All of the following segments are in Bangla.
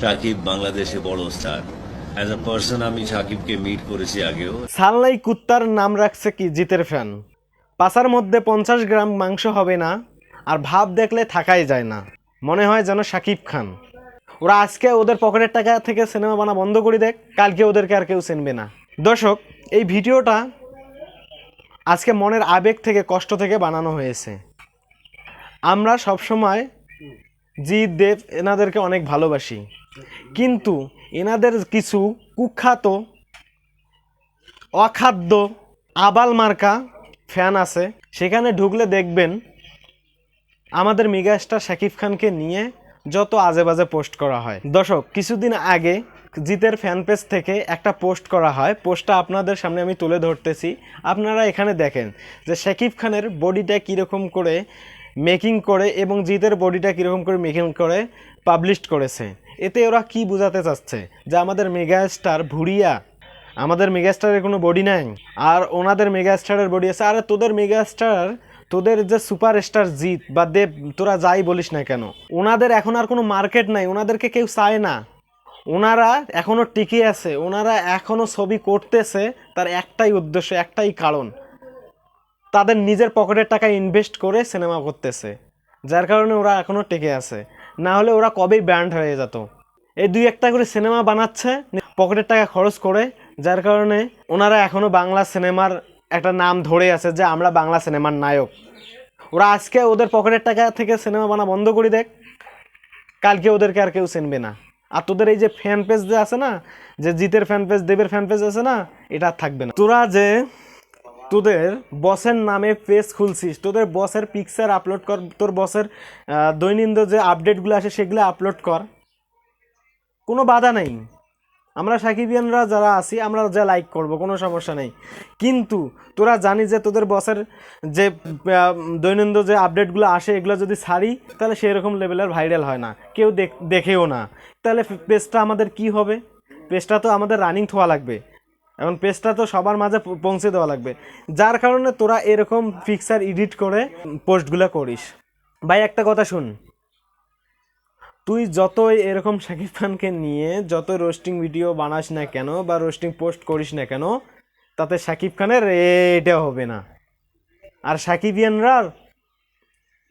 সাকিব বাংলাদেশে বড় স্টার। অ্যাজ আ পার্সন আমি সাকিবকে মিট করেছি আগেও। সানলাই কুত্তার নাম রাখছে কি? জিতের ফ্যান। পাশার মধ্যে পঞ্চাশ গ্রাম মাংস হবে না, আর ভাব দেখলে থাকাই যায় না। মনে হয় যেন সাকিব খান। ওরা আজকে ওদের পকেটের টাকা থেকে সিনেমা বানা বন্ধ করে দেখ, কালকে ওদেরকে আর কেউ চিনবে না। দর্শক, এই ভিডিওটা আজকে মনের আবেগ থেকে, কষ্ট থেকে বানানো হয়েছে। আমরা সবসময় জিৎ দেব এনাদেরকে অনেক ভালোবাসি। কিন্তু এনাদের কিছু কুখ্যাত, অখাদ্য আবাল মার্কা ফ্যান আছে। সেখানে ঢুকলে দেখবেন আমাদের মেগাস্টার শাকিব খানকে নিয়ে যত আজে বাজে পোস্ট করা হয়। দর্শক, কিছুদিন আগে জিতের ফ্যান পেজ থেকে একটা পোস্ট করা হয়। পোস্টটা আপনাদের সামনে আমি তুলে ধরতেছি। আপনারা এখানে দেখেন যে শাকিব খানের বডিটা কীরকম করে মেকিং করে এবং জিতের বডিটা কীরকম করে মেকিং করে পাবলিশ করেছে। এতে ওরা কি বোঝাতে চাচ্ছে? যে আমাদের মেগাস্টার ভুরিয়া, আমাদের মেগাস্টারের কোনো বডি নাই, আর ওনাদের মেগাস্টারের বডি আছে। আরে তোদের মেগাস্টার, তোদের যে সুপারস্টার জিত বা দেব, তোরা যাই বলিস না কেন? ওনাদের এখন আর কোনো মার্কেট নাই, ওনাদেরকে কেউ চায় না। ওনারা এখনও টিকে আছে, ওনারা এখনও ছবি করতেছে, তার একটাই উদ্দেশ্য, একটাই কারণ। তাদের নিজের পকেটের টাকা ইনভেস্ট করে সিনেমা করতেছে, যার কারণে ওরা এখনও টেকে আছে। না হলে ওরা কবেই ব্যান্ড হয়ে যেত। এই দুই একটা করে সিনেমা বানাচ্ছে, পকেটের টাকা খরচ করে, যার কারণে ওনারা এখনও বাংলা সিনেমার একটা নাম ধরে আছে যে আমরা বাংলা সিনেমার নায়ক। ওরা আজকে ওদের পকেটের টাকা থেকে সিনেমা বানা বন্ধ করে দেখ, কালকে ওদেরকে আর কেউ চিনবে না। আর তোদের এই যে ফ্যান পেজ যে আছে না, যে জিতের ফ্যান পেজ দেবের ফ্যান পেজ আছে না, এটা থাকবে না। তোরা যে তোদের বসের নামে পেজ খুলছিস। তোদের বসের পিকচার আপলোড কর, তোর বসের দৈনন্দিন যে আপডেটগুলো আসে সেগুলো আপলোড কর। কোনো বাধা নেই। আমরা সাকিবিয়ানরা যারা আছি, আমরা যা লাইক করব, কোনো সমস্যা নেই। কিন্তু তোরা জানি যে তোদের বসের যে দৈনন্দিন যে আপডেটগুলো আসে, এগুলো যদি ছাড়ি, তাহলে সেরকম লেভেলের ভাইরাল হয় না। কেউ দেখ- দেখেও না। তাহলে পেজটা আমাদের কি হবে? পেজটা তো আমাদের রানিং থোয়া লাগবে। এখন পেজটা তো সবার মাঝে পৌঁছে দেওয়া লাগবে। যার কারণে তোরা এরকম পিকচার এডিট করে পোস্টগুলো করিস। ভাই, একটা কথা শুন। তুই যতই এরকম শাকিব খানকে নিয়ে যত রোস্টিং ভিডিও বানাস না কেন বা রোস্টিং পোস্ট করিস না কেন, তাতে শাকিব খানের এটা হবে না। আর সাকিবিয়ানরা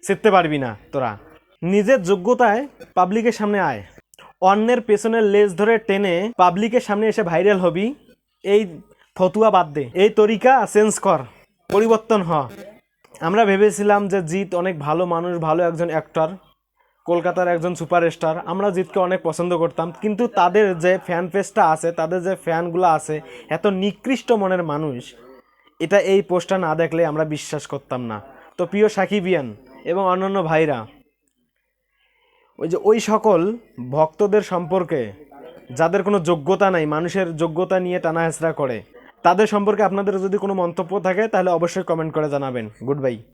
শিখতে পারবি না তোরা। নিজের যোগ্যতায় পাবলিকের সামনে আয়। অন্যের পেছনের লেজ ধরে টেনে পাবলিকের সামনে এসে ভাইরাল হবি। এই ফতুয়া বাদ দে। এই তরিকা চেঞ্জ কর। পরিবর্তন হ। আমরা ভেবেছিলাম যে জিৎ অনেক ভালো মানুষ, ভালো একজন অ্যাক্টর কলকাতার একজন সুপারস্টার আমরা জিতকে অনেক পছন্দ করতাম। কিন্তু তাদের যে ফ্যান পেজটা আছে, তাদের যে ফ্যানগুলো আছে, এত নিকৃষ্ট মনের মানুষ, এটা এই পোস্টটা না দেখলে আমরা বিশ্বাস করতাম না। তো প্রিয় সাকিবিয়ান এবং অন্যান্য ভাইরা, ওই যে ওই সকল ভক্তদের সম্পর্কে যাদের কোনো যোগ্যতা নাই, মানুষের যোগ্যতা নিয়ে টানা হেঁচড়া করে। তাদের সম্পর্কে আপনাদের যদি কোনো মন্তব্য থাকে, তাহলে অবশ্যই কমেন্ট করে জানাবেন। Good bye